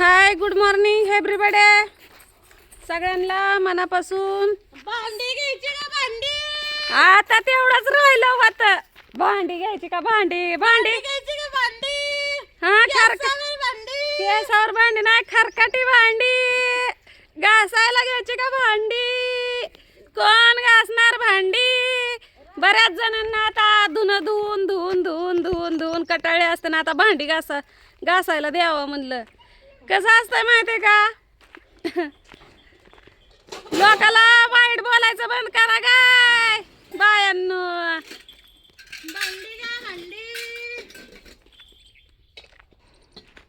Hi good morning एव्हरीबडे सगळ्यांना मनापासून. भांडी घ्यायची का भांडी? आता तेवढंच राहिलं होतं भांडी घ्यायची का भांडी? भांडी. घ्यायची का भांडी? हा खरक गॅसवर भांडी. केसावर भांडी नाही खरकाटी भांडी. घासायला घ्यायची का भांडी? कोण घासणार भांडी? बऱ्याच जणांना आता धुणं धुवून धुवून धुवून धुवून धुवून कटाळे असताना आता भांडी घासा घासायला द्यावं म्हणलं. कसं असतंय माहितीये का? लोकाला वाईट बोलायचं बंद करा काय बायांनो.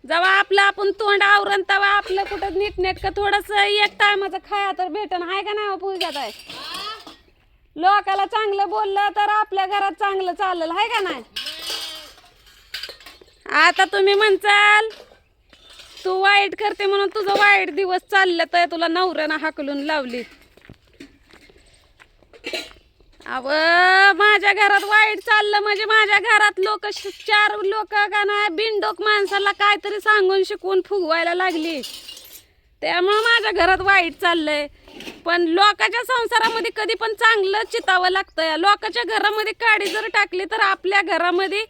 जेव्हा आपलं आपण तोंड आवरण तेव्हा आपलं कुठं नीटनेटकं थोडस एक टायमाचं खाया तर भेटन. हाय का नाही हो पूजा आहे लोकाला चांगलं बोललं तर आपल्या घरात चांगलं चाललं. आहे का नाही? आता तुम्ही म्हणचाल तू वाईट करते म्हणून तुझं वाईट दिवस चाललं तर तुला नवऱ्यानं हाकलून लावली अव माझ्या घरात वाईट चाललं म्हणजे माझ्या घरात लोक चार लोक का नाही बिनडोक माणसाला काहीतरी सांगून शिकवून फुगवायला लागली त्यामुळं माझ्या घरात वाईट चाललंय. पण लोकांच्या संसारामध्ये कधी पण चांगलं चितावं लागतं. या लोकांच्या घरामध्ये काडी जर टाकली तर आपल्या घरामध्ये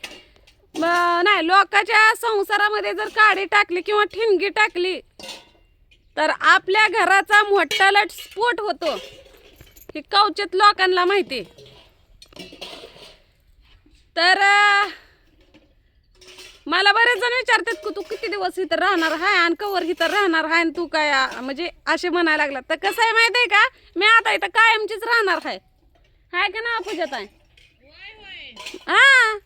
नाही लोकांच्या संसारामध्ये जर काडी टाकली किंवा ठिणगी टाकली तर आपल्या घराचा मोठा लट स्फोट होतो. हे कवचित लोकांना माहिती. तर मला बरेच जण विचारतात की तू किती दिवस इथं राहणार आहे आणि कवर इथं राहणार आहे आणि तू काय म्हणजे असे म्हणायला लागला तर कसं आहे माहिती आहे का? मी आता इथं कायमचीच राहणार आहे. हाय का ना पूजत आहे हा.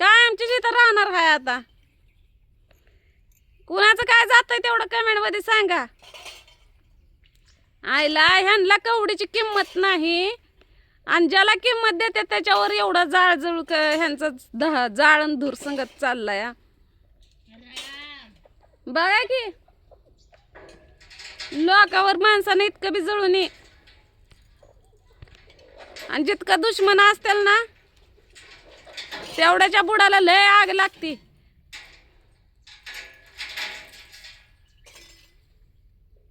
काय कायमचीच इथं राहणार आहे आता? कुणाचं काय जातंय तेवढं कमेंटमध्ये सांगा. आईला ह्यांना कवडीची किंमत नाही. आणि ज्याला किंमत देते त्याच्यावर एवढा जाळ ह्यांचा क दहा जाळण धूर संगत चाललाय. हा. बघा की. लोकावर माणसाने इतकं बी जळून आणि जितका दुश्मन असतील ना तेवढ्याच्या बुडाला लय आग लागती.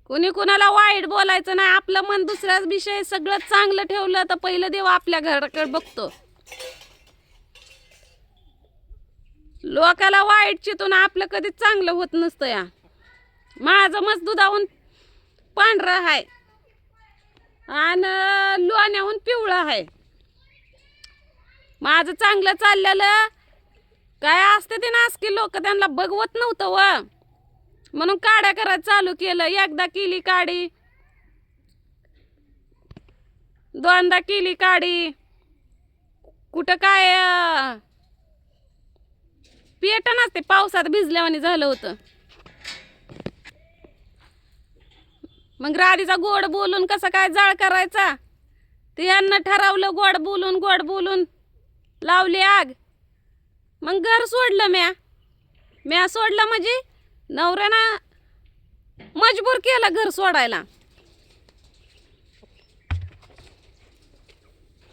कुणी कुणाला वाईट बोलायचं नाही. आपलं मन दुसऱ्याच विषयी सगळं चांगलं ठेवलं तर पहिलं देव आपल्या घराकडे बघतो. लोकाला वाईट चितून आपलं कधीच चांगलं होत नसतं या. माझं मस्त दुधाहून पांढरं आहे आणि लोण्याहून पिवळं आहे माझं चांगलं चाललेलं. काय असते ते नासकी लोक त्यांना बघवत नव्हतं व. म्हणून काड्या करायला चालू केलं. एकदा केली काडी. दोनदा केली काडी. कुठं काय अं, पेट नसते पावसात भिजल्यावानी झालं होतं. मग राधीचा गोड बोलून कसं काय जाळ करायचा? ते यांना ठरवलं गोड बोलून गोड बोलून. लावली आग. मग घर सोडलं म्या. म्या सोडलं म्हणजे नवऱ्यानं मजबूर केलं घर सोडायला.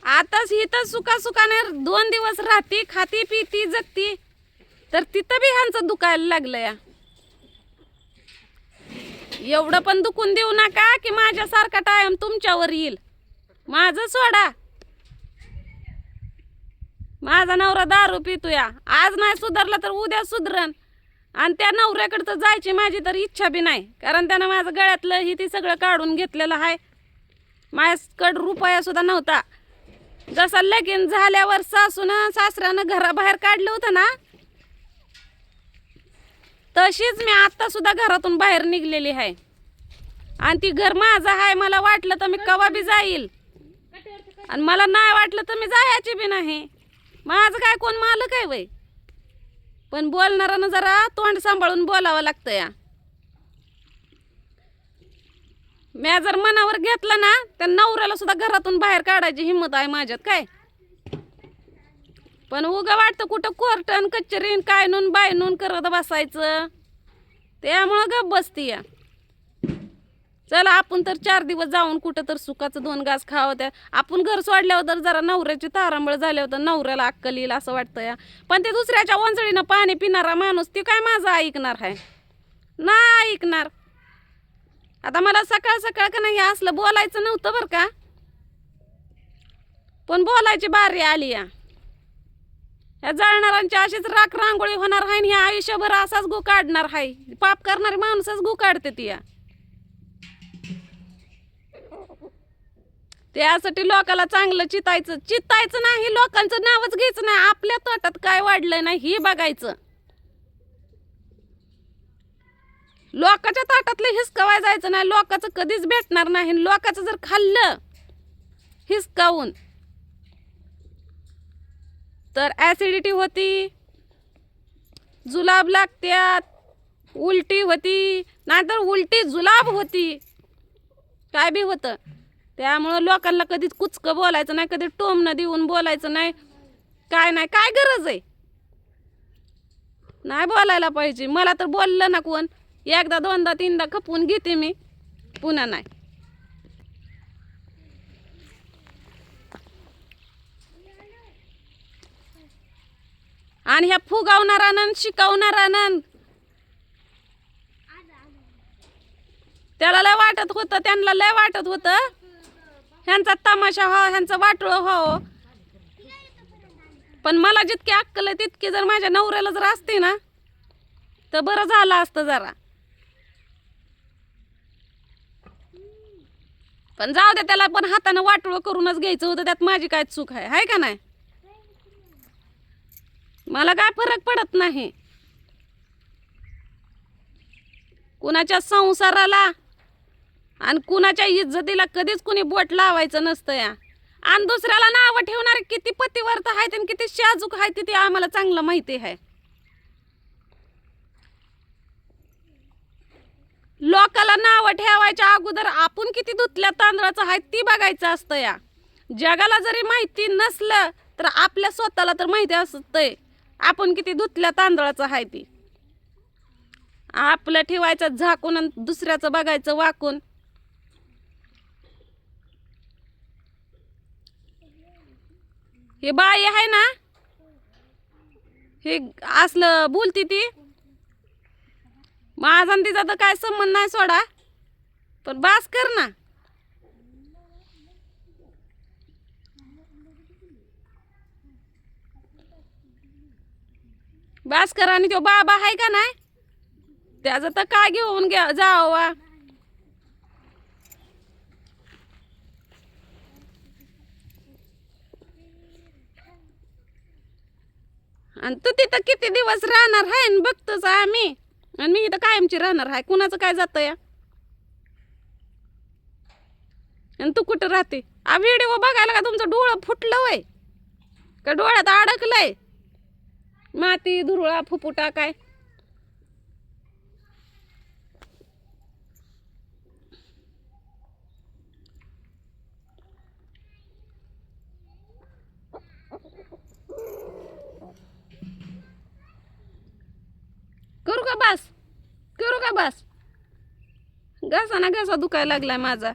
आताच इथं सुका सुकाने दोन दिवस राहते खाती पिती जगती. तर तिथं बी ह्यांचं दुखायला लागलं या. एवढं पण दुखून देऊ नका की माझ्यासारखा टायम तुमच्यावर येईल. माझं सोडा. माझा नवरा दारू पितोया. आज नाही सुधारला तर उद्या सुधरण आणि त्या नवऱ्याकडे तर जायची माझी तर इच्छा बी नाही. कारण त्यानं माझं गळ्यातलं ही ती सगळं काढून घेतलेलं आहे माझ्याकडं रुपयासुद्धा नव्हता. जसा लगीन झाल्यावर सासून सासऱ्यानं घराबाहेर काढलं होतं ना तशीच मी आत्तासुद्धा घरातून बाहेर निघलेली आहे आणि ती घर माझं आहे मला वाटलं तर मी कवा बी जाईल. आणि मला नाही वाटलं तर मी जायची बी नाही. माझं काय कोण मालक आहे वय? पण बोलणारानं जरा तोंड सांभाळून बोलावं लागतं या. म्या जर मनावर घेतलं ना तर नवऱ्याला सुद्धा घरातून बाहेर काढायची हिंमत आहे माझ्यात काय? पण उगा वाटतं कुठं कोर्टन कचरीन काय नून बाय नून करत बसायचं. त्यामुळं गप बसती या. चला आपण तर चार दिवस जाऊन कुठं तर सुखाचं दोन घास खावं त्या आपण घर सोडल्यावर तर जरा नवऱ्याची तारांबळ झाल्यावर तर नवऱ्याला अक्कल येईल असं वाटतं या. पण ते दुसऱ्याच्या वंचळीनं पाणी पिणारा माणूस ते काय माझं ऐकणार आहे ना ऐकणार. आता मला सकाळ सकाळ का नाही असलं बोलायचं नव्हतं बरं का? पण बोलायची बारी आली या. या जाळणारांची अशीच राख रांगोळी होणार आहे आणि ह्या आयुष्यभर असाच गु काढणार आहे पाप करणारी माणूसच गु काढते ती या. त्यासाठी लोकाला चांगलं चितायचं. चितायचं नाही लोकांचं नावच घ्यायचं नाही. आपल्या तोटात काय वाढलंय नाही हे बघायचं. लोकाच्या ताटातलं हिसकावाय जायचं नाही. लोकाचं कधीच भेटणार नाही. आणि लोकाचं जर खाल्लं हिसकावून तर ॲसिडिटी होती जुलाब लागत्यात उलटी होती नाहीतर उलटी जुलाब होती. काय बी होतं. त्यामुळं लोकांना कधीच कुचकं बोलायचं नाही कधी टोमणं देऊन बोलायचं नाही. काय नाही काय गरज आहे? नाही बोलायला पाहिजे. मला तर बोललं ना कोण? एकदा दोनदा तीनदा खपवून घेते मी. पुन्हा नाही. आणि ह्या फुगावणारानं शिकवणारानं त्याला लय वाटत होतं त्यांना लय वाटत होतं. ह्यांचा तमाशा हो ह्यांचं वाटोळ हो पण मला जितकी अक्कल आहे तितकी जर माझ्या नवऱ्याला जर असते ना तर बरं झालं असतं जरा. पण जाऊ दे त्याला पण हातानं वाटोळं करूनच घ्यायचं होतं त्यात माझी काय चूक आहे हाय का नाही? मला काय फरक पडत नाही. कुणाच्या संसाराला आणि कुणाच्या इज्जतीला कधीच कुणी बोट लावायचं नसतं या. आणि दुसऱ्याला नावं ठेवणारे किती पतिवर्त आहेत आणि किती शाजूक आहेत ते आम्हाला चांगलं माहिती आहे. लोकाला नावं ठेवायच्या अगोदर आपण किती धुतल्या तांदळाचं आहे ती बघायचं असतं या. जगाला जरी माहिती नसलं तर आपल्या स्वतःला तर माहिती असतंय. आपण किती धुतल्या तांदळाचं आहे ती. आपलं ठेवायचं झाकून आणि दुसऱ्याचं बघायचं वाकून. हे बाई आहे ना? हे असलं बोलती ती. माझा तिचा तर काय संबंध नाही सोडा. पण बास कर ना. बास कर आणि तो बाबा आहे का नाही? त्याचं तर काय घेऊन घ्या जावा आणि तू तिथं किती दिवस राहणार आहे न बघतोच आम्ही. आणि मी इथं कायमची राहणार आहे कुणाचं काय जातं या? आणि तू कुठं राहते? आ व्हिडिओ बघायला का तुमचं डोळं फुटलं वय? का डोळ्यात अडकलंय? माती धुरळा फुफुटा काय करू का बस? करू का बस? घासा ना घासा दुखायला लागलाय माझा.